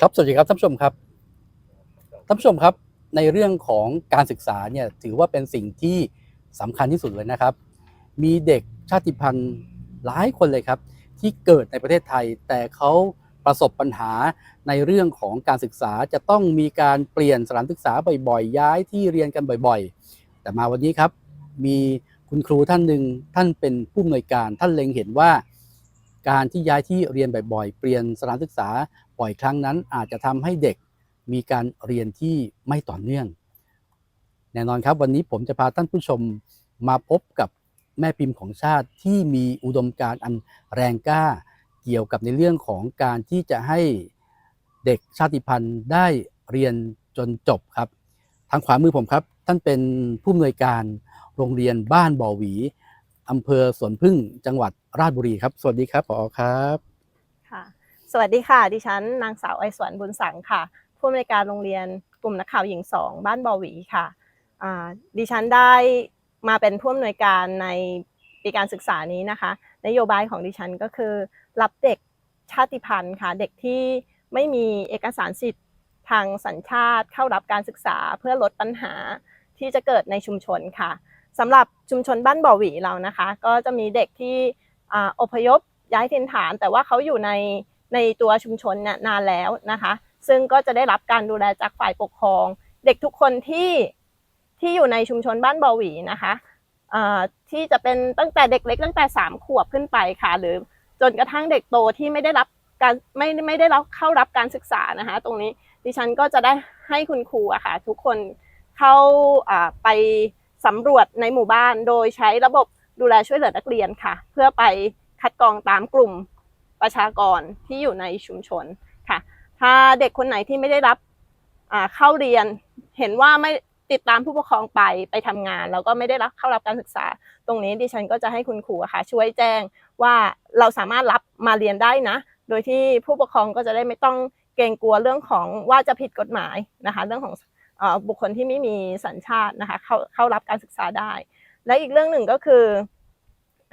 ครับ สวัสดีครับท่านผู้ชมครับท่านผู้ชมครับในเรื่องของการศึกษาเนี่ยถือว่าเป็นสิ่งที่สำคัญที่สุดเลยนะครับ มีเด็กชาติพันธุ์หลายคนเลยครับ ที่เกิดในประเทศไทย แต่เขาประสบปัญหาในเรื่องของการศึกษาจะต้องมีการเปลี่ยนสถานศึกษาบ่อยๆ ย้ายที่เรียนกันบ่อยๆ แต่มาวันนี้ครับ มีคุณครูท่านหนึ่งท่านเป็นผู้อำนวยการท่านเล็งเห็นว่าการที่ย้ายที่เรียนบ่อยๆ เปลี่ยนสถานศึกษา บ่อยครั้งนั้นอาจจะทำให้เด็กมีการเรียนที่ไม่ต่อเนื่อง แน่นอนครับวันนี้ผมจะพาท่านผู้ชมมาพบกับแม่พิมพ์ของชาติที่มีอุดมการณ์อันแรงกล้า เกี่ยวกับในเรื่องของการที่จะให้เด็กชาติพันธุ์ได้เรียนจนจบครับ ทางขวามือผมครับ ท่านเป็นผู้อำนวยการโรงเรียนบ้านบ่อหวีอำเภอสวนพึ่งจังหวัดราชบุรีครับ สวัสดีครับผอครับ สวัสดีค่ะ ดิฉันนางสาวไอสวนบุญสังค่ะ ผู้อำนวยการโรงเรียนกลุ่มนักข่าวหญิงสองบ้านบอหวีค่ะดิฉันได้มาเป็นผู้อำนวยการในปีการศึกษานี้นะคะ นโยบายของดิฉันก็คือ รับเด็กชาติพันธุ์ค่ะ เด็กที่ไม่มีเอกสารสิทธิ์ทางสัญชาติเข้ารับการศึกษาเพื่อลดปัญหาที่จะเกิดในชุมชนค่ะสำหรับชุมชนบ้านบ่อหวีเรานะคะ ก็จะมีเด็กที่ออพยพย้ายถิ่นฐาน แต่ว่าเขาอยู่ใน ในตัวชุมชนนนานแล้วนะคะ ซึ่งก็จะได้รับการดูแลจากฝ่ายปกครอง เด็กทุกคนที่ที่อยู่ในชุมชนบ้านบอหวีนะคะที่จะเป็นตั้งแต่เด็กเล็กตั้งแต่สามขวบขึ้นไปค่ะ หรือจนกระทั่งเด็กโตที่ไม่ได้รับการไม่ไม่ได้รับเข้ารับการศึกษานะคะ ตรงนี้ดิฉันก็จะได้ให้คุณครูอะค่ะ ทุกคนเข้าไปสำรวจในหมู่บ้าน โดยใช้ระบบดูแลช่วยเหลือนักเรียนค่ะ เพื่อไปคัดกรองตามกลุ่ม ประชากรที่อยู่ในชุมชนค่ะ ถ้าเด็กคนไหนที่ไม่ได้รับเข้าเรียน เห็นว่าไม่ติดตามผู้ปกครองไปไปทำงาน แล้วก็ไม่ได้รับเข้ารับการศึกษา ตรงนี้ดิฉันก็จะให้คุณครูค่ะช่วยแจ้งว่าเราสามารถรับมาเรียนได้นะ โดยที่ผู้ปกครองก็จะได้ไม่ต้องเกรงกลัวเรื่องของว่าจะผิดกฎหมายนะคะ เรื่องของอบุคคลที่ไม่มีสัญชาตินะคะเข้าเข้ารับการศึกษาได้ และอีกเรื่องหนึ่งก็คือ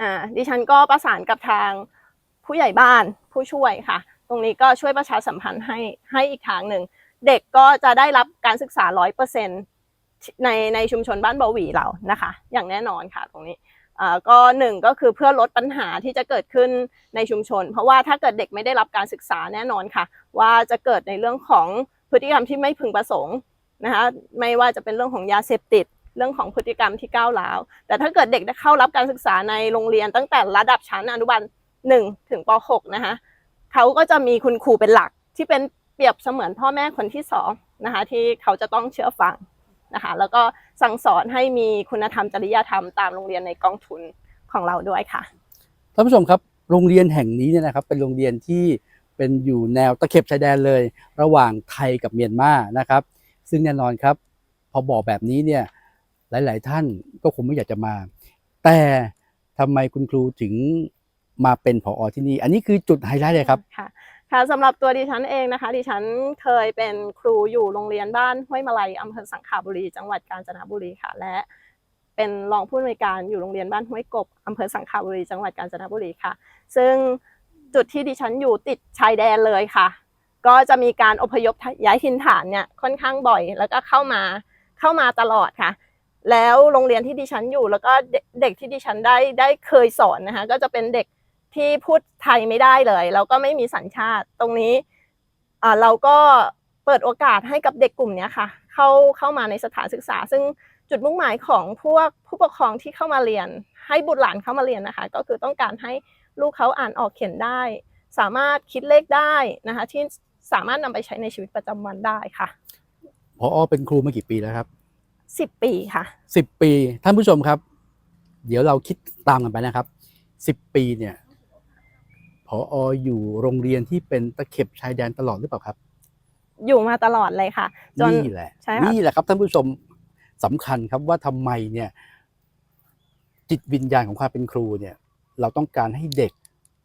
อดิฉันก็ประสานกับทาง ผู้ใหญ่บ้านผู้ช่วยค่ะ ตรงนี้ก็ช่วยประชาสัมพันธ์ให้ให้อีกทางหนึ่ง เด็กก็จะได้รับการศึกษาร้อยเปอร์เซ็นในในชุมชนบ้านบอหวีเรานะคะ อย่างแน่นอนค่ะตรงนี้อ่าก็หนึ่งก็คือเพื่อลดปัญหาที่จะเกิดขึ้นในชุมชน เพราะว่าถ้าเกิดเด็กไม่ได้รับการศึกษาแน่นอนค่ะ ว่าจะเกิดในเรื่องของพฤติกรรมที่ไม่พึงประสงค์นะคะไม่ว่าจะเป็นเรื่องของยาเสพติดเรื่องของพฤติกรรมที่ก้าวร้าว แต่ถ้าเกิดเด็กได้เข้ารับการศึกษาในโรงเรียนตั้งแต่ระดับชั้นอนุบาล 1ถึงป .6 นะคะเขาก็จะมีคุณครูเป็นหลักที่เป็นเปรียบเสมือนพ่อแม่คนที่สองนะคะที่เขาจะต้องเชื่อฟังนะคะแล้วก็สั่งสอนให้มีคุณธรรมจริยธรรมตามโรงเรียนในกองทุนของเราด้วยค่ะท่านผู้ชมครับโรงเรียนแห่งนี้เนี่ยนะครับเป็นโรงเรียนที่เป็นอยู่แนวตะเข็บชายแดนเลย ระหว่างไทยกับเมียนมานะครับ ซึ่งแน่นอนครับ พอบอกแบบนี้เนี่ยหลาย ๆ ท่านก็คงไม่อยากจะมา แต่ทำไมคุณครูถึง มาเป็นผออที่นี่ อันนี้คือจุดไฮไลท์เลยครับ ค่ะค่ะสำหรับตัวดิฉันเองนะคะ ดิฉันเคยเป็นครูอยู่โรงเรียนบ้านห้วยมาลัยอำเภอสังขบุรี จังหวัดกาญจนบุรีค่ะ และเป็นรองผู้อำนวยการอยู่โรงเรียนบ้านห้วยกบอำเภอสังขบุรี จังหวัดกาญจนบุรีค่ะ ซึ่งจุดที่ดิฉันอยู่ติดชายแดนเลยค่ะ ก็จะมีการอพยพย้ายถิ่นฐานเนี่ยค่อนข้างบ่อย แล้วก็เข้ามาเข้ามาตลอดค่ะ แล้วโรงเรียนที่ดิฉันอยู่แล้วก็เด็กเด็กที่ดิฉันได้ได้เคยสอนนะคะ ก็จะเป็นเด็ก ที่พูดไทยไม่ได้เลย แล้วก็ไม่มีสัญชาติ ตรงนี้อ่าเราก็เปิดโอกาสให้กับเด็กกลุ่มเนี้ยค่ะ เข้าเข้ามาในสถานศึกษา ซึ่งจุดมุ่งหมายของพวกผู้ปกครองที่เข้ามาเรียน ให้บุตรหลานเข้ามาเรียนนะคะ ก็คือต้องการให้ลูกเขาอ่านออกเขียนได้ สามารถคิดเลขได้นะคะที่สามารถนำไปใช้ในชีวิตประจำวันได้ค่ะพอเป็นครูมากี่ปีแล้วครับสิบปีค่ะสิบปีท่านผู้ชมครับ เดี๋ยวเราคิดตามกันไปนะครับสิบปีเนี่ย พออยู่โรงเรียนที่เป็นตะเข็บชายแดนตลอดหรือเปล่าครับ อยู่มาตลอดเลยค่ะ จนนี่แหละใช่ค่ะนี่แหละครับท่านผู้ชมสำคัญครับว่าทำไมเนี่ย จิตวิญญาณของความเป็นครูเนี่ย เราต้องการให้เด็ก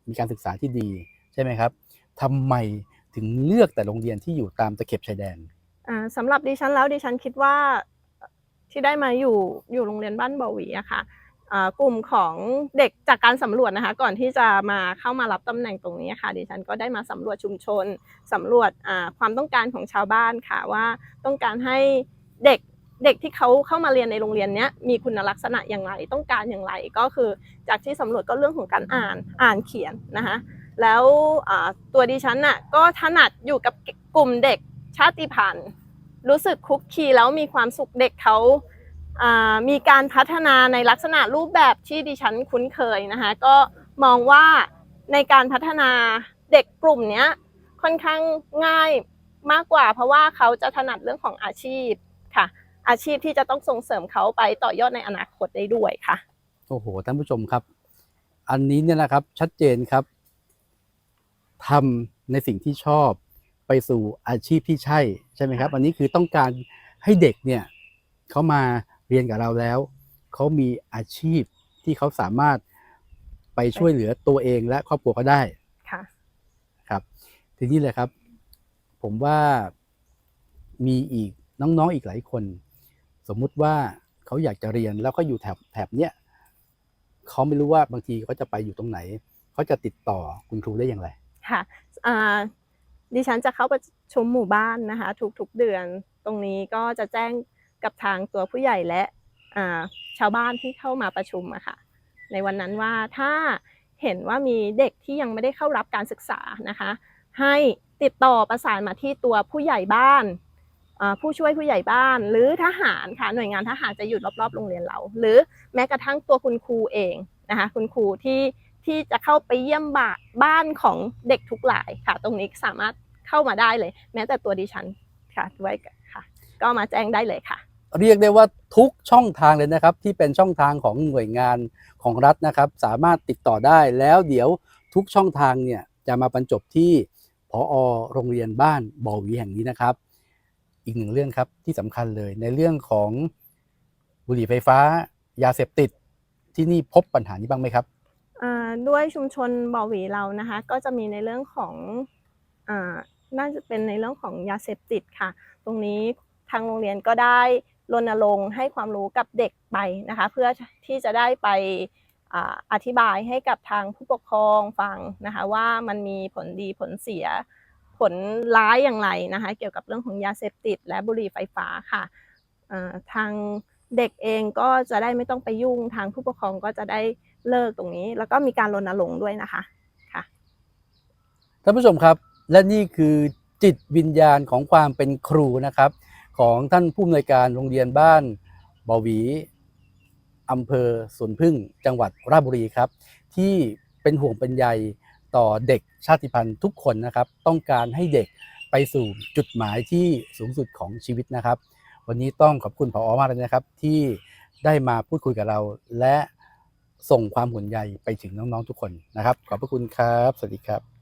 มีการศึกษาที่ดีใช่ไหมครับทำไมถึงเลือกแต่โรงเรียนที่อยู่ตามตะเข็บชายแดนอ่าสำหรับดิฉันแล้วดิฉันคิดว่าที่ได้มาอยู่อยู่โรงเรียนบ้านบ่อหวีอะค่ะอ่า กลุ่มของเด็กจากการสำรวจนะคะ ก่อนที่จะมาเข้ามารับตำแหน่งตรงนี้ค่ะดิฉันก็ได้มาสำรวจชุมชนสำรวจความต้องการของชาวบ้านค่ะว่าต้องการให้เด็กเด็กที่เขาเข้ามาเรียนในโรงเรียนนี้มีคุณลักษณะอย่างไรต้องการอย่างไรก็คือจากที่สำรวจก็เรื่องของการอ่านอ่านเขียนนะคะแล้วตัวดิฉันน่ะก็ถนัดอยู่กับกลุ่มเด็กชาติพันธุ์ รู้สึกคุกคีแล้วมีความสุขเด็กเขา มีการพัฒนาในลักษณะรูปแบบที่ดิฉันคุ้นเคยนะคะก็มองว่าในการพัฒนาเด็กกลุ่มนี้ค่อนข้างง่ายมากกว่า เพราะว่าเขาจะถนัดเรื่องของอาชีพค่ะ อาชีพที่จะต้องส่งเสริมเขาไปต่อยอดในอนาคตได้ด้วยค่ะโอ้โหท่านผู้ชมครับ อันนี้เนี่ยนะครับชัดเจนครับทำในสิ่งที่ชอบไปสู่อาชีพที่ใช่ใช่ไหมครับ อันนี้คือต้องการให้เด็กเนี่ยเขามา เรียนกับเราแล้ว เขามีอาชีพที่เขาสามารถไปช่วยเหลือตัวเองและครอบครัวเขาได้ค่ะครับ ทีนี้เลยครับ ผมว่ามีอีกน้องๆอีกหลายคน สมมุติว่าเขาอยากจะเรียนแล้วก็อยู่แถบแถบเนี้ยเขาไม่รู้ว่าบางทีเขาจะไปอยู่ตรงไหนเขาจะติดต่อคุณครูได้อย่างไรค่ะอ่าดิฉันจะเข้าประชุมหมู่บ้านนะคะทุกๆเดือนตรงนี้ก็จะแจ้ง กับทางตัวผู้ใหญ่และชาวบ้านที่เข้ามาประชุมอะค่ะ ในวันนั้นว่าถ้าเห็นว่ามีเด็กที่ยังไม่ได้เข้ารับการศึกษานะคะ ให้ติดต่อประสานมาที่ตัวผู้ใหญ่บ้านผู้ช่วยผู้ใหญ่บ้านหรือทหารค่ะหน่วยงานทหารจะอยู่รอบๆ โรงเรียนเรา หรือแม้กระทั่งตัวคุณครูเองนะคะคุณครูที่ที่จะเข้าไปเยี่ยมบ้านบ้านของเด็กทุกหลายค่ะ ตรงนี้สามารถเข้ามาได้เลย แม้แต่ตัวดิฉันค่ะด้วยค่ะ ก็มาแจ้งได้เลยค่ะ เรียกได้ว่าทุกช่องทางเลยนะครับ ที่เป็นช่องทางของหน่วยงานของรัฐนะครับ สามารถติดต่อได้แล้วเดี๋ยวทุกช่องทางเนี่ยจะมาบรรจบที่พออโรงเรียนบ้านบอวีแห่งนี้นะครับ อีกหนึ่งเรื่องครับที่สำคัญเลยในเรื่องของบุหรี่ไฟฟ้ายาเสพติดที่นี่พบปัญหานี้บ้างไหมครับด้วยชุมชนบ่อวีเรานะคะ ก็จะมีในเรื่องของอน่าจะเป็นในเรื่องของยาเสพติดค่ะ ตรงนี้ทางโรงเรียนก็ได้ รณรงค์ให้ความรู้กับเด็กไปนะคะ เพื่อที่จะได้ไปอธิบายให้กับทางผู้ปกครองฟังนะคะว่ามันมีผลดีผลเสียผลร้ายอย่างไรนะคะเกี่ยวกับเรื่องของยาเสพติด และบุหรี่ไฟฟ้าค่ะทางเด็กเองก็จะได้ไม่ต้องไปยุ่งทางผู้ปกครองก็จะได้เลิกตรงนี้ แล้วก็มีการรณรงค์ด้วยนะคะค่ะท่านผู้ชมครับและนี่คือจิตวิญญาณของความเป็นครูนะครับ ของท่านผู้อำนวยการโรงเรียนบ้านบอหวีอำเภอสวนพึ่งจังหวัดราชบุรีครับ ที่เป็นห่วงเป็นใยต่อเด็กชาติพันธุ์ทุกคนนะครับ ต้องการให้เด็กไปสู่จุดหมายที่สูงสุดของชีวิตนะครับ วันนี้ต้องขอบคุณผอมากเลยนะครับ ที่ได้มาพูดคุยกับเรา และส่งความห่วงใยไปถึงน้องๆทุกคนนะครับ ขอบพระคุณครับ สวัสดีครับ